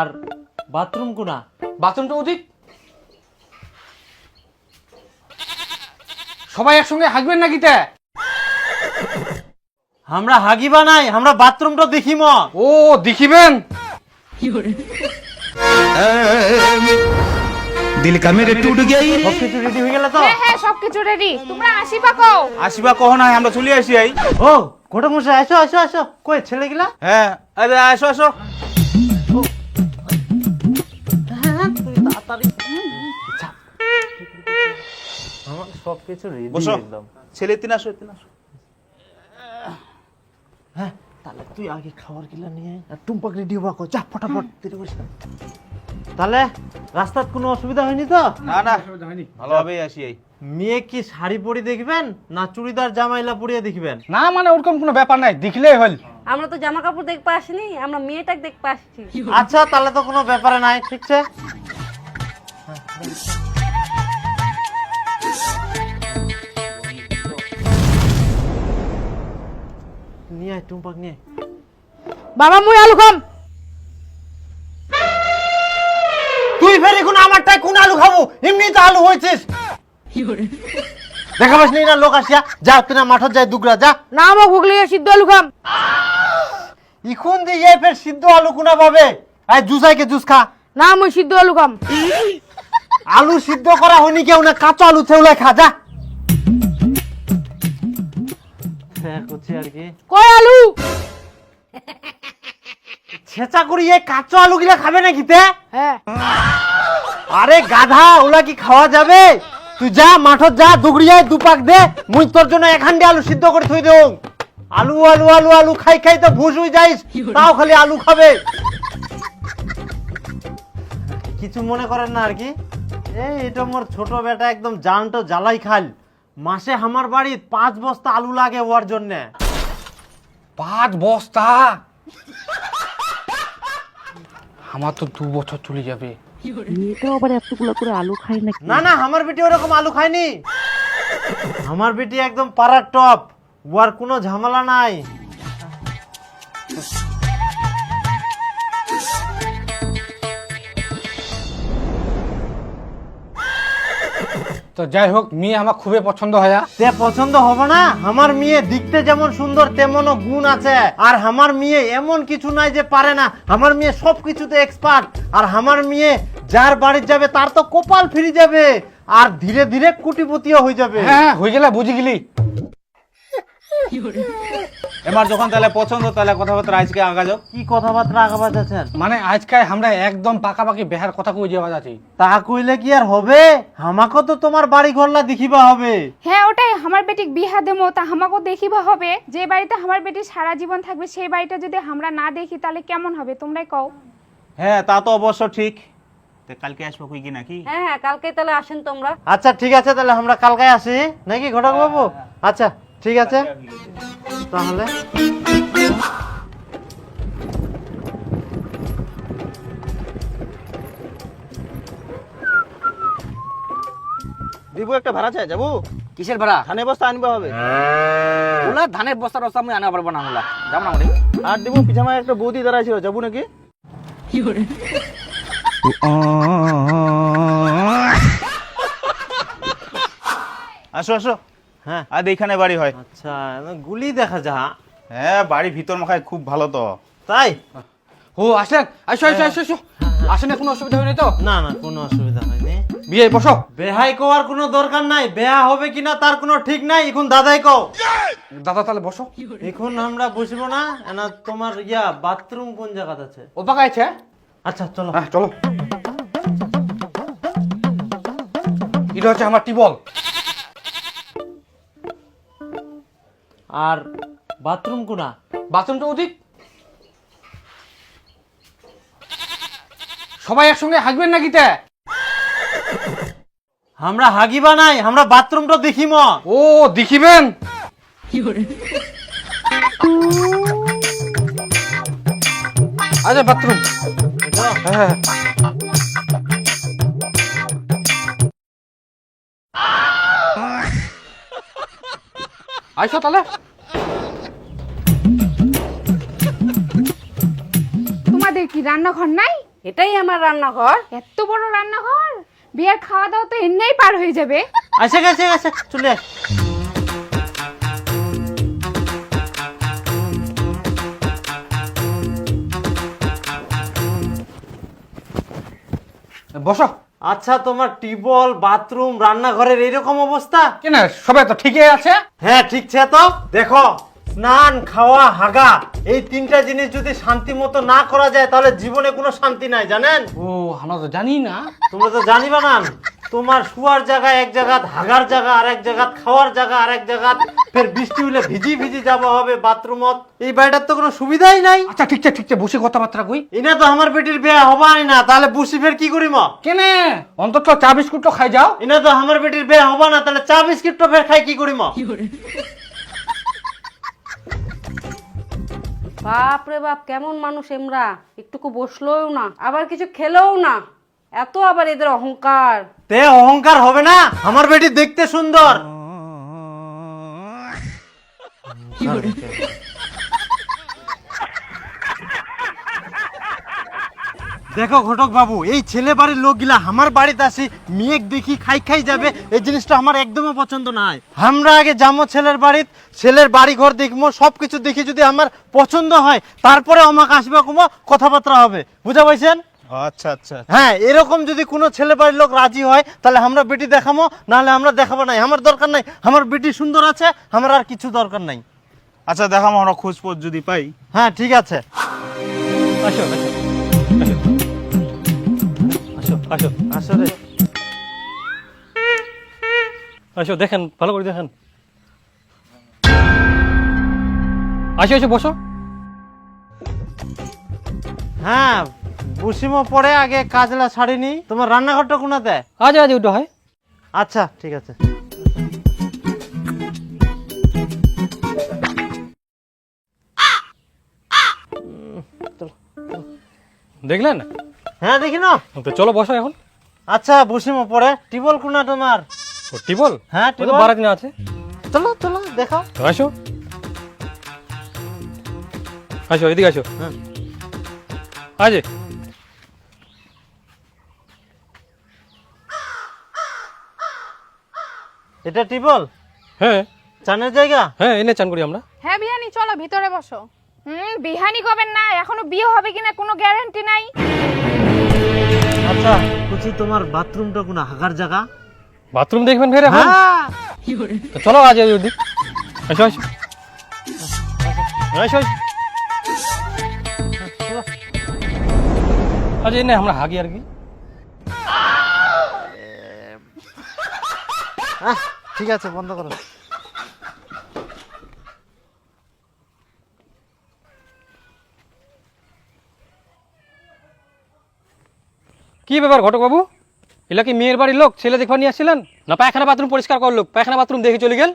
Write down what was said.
আর bathroom কোনা? বাথরুমটা সবাই একসঙ্গে নাকি তে? আমরা হাগিবা নাই আমরা বাথরুমটা ও দেখিবেন? দিল কামে রে টুট গই রেডি হয়ে গেল তো? হ্যাঁ হ্যাঁ রেডি তোমরা আসিবা কও। আসিবা কও না আমরা চলে আসি আই। ও কোটা মশাই আসো আসো আসো। কই ছেলেগুলা? হ্যাঁ আরে আসো আসো। আমার সব কিছু রেডি বসো। একদম। ছেলে তিন আসো তিন আসো। হ্যাঁ তাহলে তুই আগে খাবার গিলা নিয়ে আর টুম্পাক রেডি হবা কো যা ফটাফট দেরি করিস তাহলে রাস্তার কোনো অসুবিধা হয়নি তো? না না। ভালোভাবেই আসি আই মেয়ে কি শাড়ি পরে দেখবেন না চুড়িদার জামাইলা পরিয়ে দেখবেন? না মানে ওরকম কোনো ব্যাপার নাই দেখলেই হল। আমরা তো জামা কাপড় দেখতে আসিনি আমরা মেয়েটাকে দেখতে আসছি। আচ্ছা তাহলে তো কোনো ব্যাপারে নাই ঠিক নিয়ে আয় টুম্পাক নিয়ে বাবা মুই আলু খাম। তুই ফের এখন আমারটাই কোন আলু খাব। এমনি তো আলু হয়েছিস। দেখা পাস না লোক আসিয়া যা তুই না মাঠত যাই দুগরা যা। না আমার গুগলি সিদ্ধ আলু খাম। ইখুন দিয়ে ফের সিদ্ধ আলু কোনা পাবে? আয় জুসাইকে জুস খা। না মুই সিদ্ধ আলু খাম। আলু সিদ্ধ করা হয়নি কেউ না কাঁচা আলু থেউলাই খা যা। হ্যাঁ করছি আর কি। কয় আলু? ছেঁচা করি এই কাঁচা আলু গিলা খাবে নাকি তে? হ্যাঁ। আরে গাধা ওলা কি খাওয়া যাবে? তুই যা মাঠত যা দুগড়িয়ায় দুপাক দে মুই তোর জন্য এখান দিয়ে আলু সিদ্ধ করে থই দেও আলু আলু আলু আলু খাই খাই তো ভুস হয়ে যাইস তাও খালি আলু খাবে। কিছু মনে করেন না আর কি? এই এটা মোর ছোট বেটা একদম জানটো জ্বালাই খাল মাসে আমার বাড়ি পাঁচ বস্তা আলু লাগে ওর জন্য। পাঁচ বস্তা? আমার তো দু বছর চলে যাবে। না না আমার বেটি ওরকম আলু খায়নি। আমার বেটি একদম পাড়ার টপ। ওর কোনো ঝামেলা নাই। তো যাই হোক মেয়ে আমার খুবই পছন্দ হয়া তে পছন্দ হবে না? আমার মেয়ে দেখতে যেমন সুন্দর তেমনও গুণ আছে। আর আমার মেয়ে এমন কিছু নাই যে পারে না। আমার মেয়ে সব কিছুতে এক্সপার্ট আর আমার মেয়ে যার বাড়ি যাবে তার তো কপাল ফিরে যাবে। আর ধীরে ধীরে কুটিপতিও হয়ে যাবে। হ্যাঁ হয়ে গেলে বুঝে গেলি। এবার যখন তাহলে পছন্দ তাহলে কথাবার্তা আজকে আগা যাও। কি কথাবার্তা আগাবাজ আছেন মানে আজকে আমরা একদম পাকাপাকি বেহার কথা কই যাওয়া যাচ্ছি। তা কইলে কি আর হবে? আমাকে তো তোমার বাড়ি ঘরলা দেখিবা হবে। হ্যাঁ ওটাই। আমার বেটিক বিহা দেবো তা আমাকে দেখিবা হবে। যে বাড়িতে আমার বেটি সারা জীবন থাকবে সেই বাড়িটা যদি আমরা না দেখি তাহলে কেমন হবে? তোমরাই কও। হ্যাঁ তা তো অবশ্য ঠিক। কালকে আসব কই কি নাকি? হ্যাঁ হ্যাঁ কালকে তাহলে আসেন তোমরা। আচ্ছা ঠিক আছে তাহলে আমরা কালকে আসি। নাকি ঘটক বাবু আচ্ছা। ঠিক আছে? তাহলে? দিবু একটা ভাড়া চাই যাব? কিসের ভাড়া? ধানের বস্তা আনবা হবে। ওলা ধানের বস্তা রস্তা আমি আনা পারব না ওলা। যাব না আর দিব পিছামায় একটা বৌদি দাঁড়ায় ছিল যাব নাকি? আসো আসো। হ্যাঁ। আর এইখানে বাড়ি হয়। আচ্ছা গুলি দেখা যা। হ্যাঁ বাড়ি ভিতর মাখায় খুব ভালো তো। তাই? ও আসেন আসো আসো আসো আসো। আসেন কোনো অসুবিধা হয়নি তো? না না কোনো অসুবিধা হয়নি। বিয়ে বসো। বেহাই কোয়ার কোনো দরকার নাই। বেহা হবে কিনা তার কোনো ঠিক নাই। এখন দাদাই কও। দাদা তাহলে বসো। এখন আমরা বসবো না। না তোমার ইয়া বাথরুম কোন জায়গাতে আছে? ও পাকা আছে আচ্ছা চলো। হ্যাঁ চলো। এটা হচ্ছে আমার টিবল আর বাথরুম কোনা? বাথরুমটা ওদিক সবাই একসঙ্গে হাঁকবেন নাকি তে? আমরা হাগিবা নাই আমরা বাথরুমটা দেখিম। ও দেখিবেন? আচ্ছা বাথরুম। হ্যাঁ। আইসো তাহলে। তোমাদের কি রান্নাঘর নাই? এটাই আমার রান্নাঘর। এত বড় রান্নাঘর? বিয়ের খাওয়া দাওয়া তো এমনিই পার হয়ে যাবে। আসে গেছে গেছে চলে আস বসো। আচ্ছা তোমার টিবল বাথরুম রান্নাঘরের এইরকম অবস্থা? কেন সবাই তো ঠিকই আছে? হ্যাঁ ঠিক আছে তো। দেখো স্নান খাওয়া হাগা এই তিনটা জিনিস যদি শান্তি মতো না করা যায় তাহলে জীবনে কোনো শান্তি নাই জানেন? ও আমরা তো জানি না। তোমরা তো জানিবা না। তোমার শুয়ার জায়গা এক জায়গা হাগার জায়গা আর এক জায়গা খাওয়ার জায়গা আর এক জায়গা ফের বৃষ্টি হলে ভিজি ভিজি যাওয়া হবে বাথরুমত এই বাড়িটার তো কোনো সুবিধাই নাই। আচ্ছা ঠিক আছে ঠিক আছে বসে কথাবার্তা কই। এনে তো আমার বেটির বিয়ে হবাই না তাহলে বুসি ফের কি করিম? কেনে? অন্তত চা বিস্কুট তো খাই যাও। এনে তো আমার বেটির বিয়ে হবা না তাহলে চা বিস্কুট তো ফের খাই কি করিম? বাপ রে বাপ কেমন মানুষ এমরা? একটুকু বসলোও না আবার কিছু খেলেও না। এত আবার এদের অহংকার। তে, অহংকার হবে না? আমার বেটি দেখতে সুন্দর। দেখো ঘটক বাবু, এই ছেলে বাড়ির লোকগুলা আমার বাড়িতে আসি, মেয়েক দেখি খাই খাই যাবে, এই জিনিসটা আমার একদমই পছন্দ নয় আমরা আগে যাব ছেলের বাড়িত, ছেলের বাড়ি ঘর দেখব সব কিছু দেখি যদি আমার পছন্দ হয়, তারপরে আমাকে আসবে কোনো কথাবার্তা হবে। বুঝা পাইছেন? আচ্ছা আচ্ছা হ্যাঁ এরকম যদি কোনো ছেলে বাড়ির লোক রাজি হয় তাহলে আমরা বেটি দেখাবো নাহলে আমরা দেখাবো নাই। আমার দরকার নাই। আমার বেটি সুন্দর আছে আমার আর কিছু দরকার নাই। আচ্ছা দেখাম আমরা খোঁজ পোজ যদি পাই। হ্যাঁ ঠিক আছে। আসো আসো। আসো আসো আসলে আসো দেখেন ভালো করে দেখেন। আসো আসো বসো। হ্যাঁ বুসিমো পরে আগে কাজলা ছাড়িনি তোমার রান্নাঘরটা কোনাতে? আজ আজ ওটা হয়। আচ্ছা ঠিক আছে। দেখলেন? হ্যাঁ দেখি না তো চলো বসো এখন। আচ্ছা বুসিমো পরে। টিবল কোনা তোমার? ও টিবল? হ্যাঁ টিবল। বারাত না আছে। চলো চলো দেখাও। তো আসো। আসো এদিকে আসো। হ্যাঁ। আজ এটা টিবল? হ্যাঁ। চানের জায়গা? হ্যাঁ এনে চান করি আমরা। হ্যাঁ বিহানি চলো ভিতরে বসো। হুম বিহানি কবেন না? এখনও বিয়ে হবে কিনা কোনো গ্যারান্টি নাই। আচ্ছা বলছি তোমার বাথরুমটা কোনা হাগার জায়গা? বাথরুম দেখবেন ফের হ্যাঁ। তো চলো আজ আসো আসো আসো আসো আজ এনে আমরা হাগি আর কি। আহ, ঠিক আছে বন্ধ করো। কি ব্যাপার ঘটক বাবু এলা কি মেয়ের বাড়ির লোক? ছেলে দেখবার নিয়ে আসছিলেন? না পায়খানা বাথরুম পরিষ্কার করল পায়খানা বাথরুম দেখে চলে গেল?